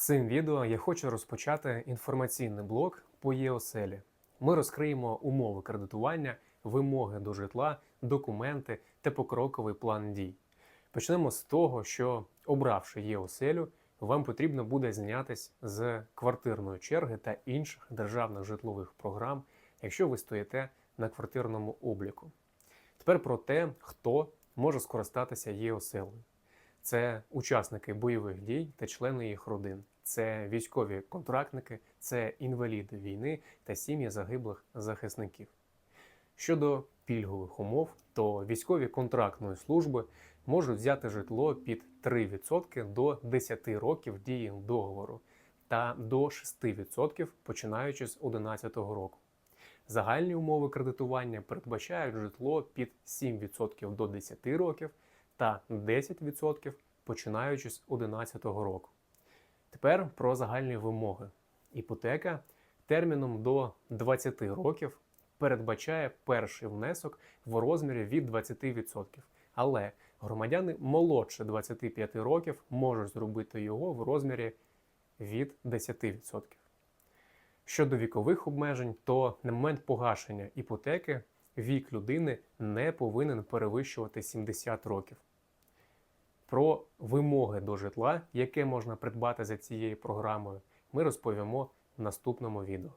Цим відео я хочу розпочати інформаційний блок по ЄОСЕЛі. Ми розкриємо умови кредитування, вимоги до житла, документи та покроковий план дій. Почнемо з того, що обравши ЄОСЕЛю, вам потрібно буде знятись з квартирної черги та інших державних житлових програм, якщо ви стоїте на квартирному обліку. Тепер про те, хто може скористатися ЄОСЕЛою. Це учасники бойових дій та члени їх родин, це військові контрактники, це інваліди війни та сім'ї загиблих захисників. Щодо пільгових умов, то військові контрактної служби можуть взяти житло під 3% до 10 років дії договору та до 6% починаючи з 2011 року. Загальні умови кредитування передбачають житло під 7% до 10 років та 10% починаючи з 2011 року. Тепер про загальні вимоги. Іпотека терміном до 20 років передбачає перший внесок в розмірі від 20%. Але громадяни молодше 25 років можуть зробити його в розмірі від 10%. Щодо вікових обмежень, то на момент погашення іпотеки вік людини не повинен перевищувати 70 років. Про вимоги до житла, яке можна придбати за цією програмою, ми розповімо в наступному відео.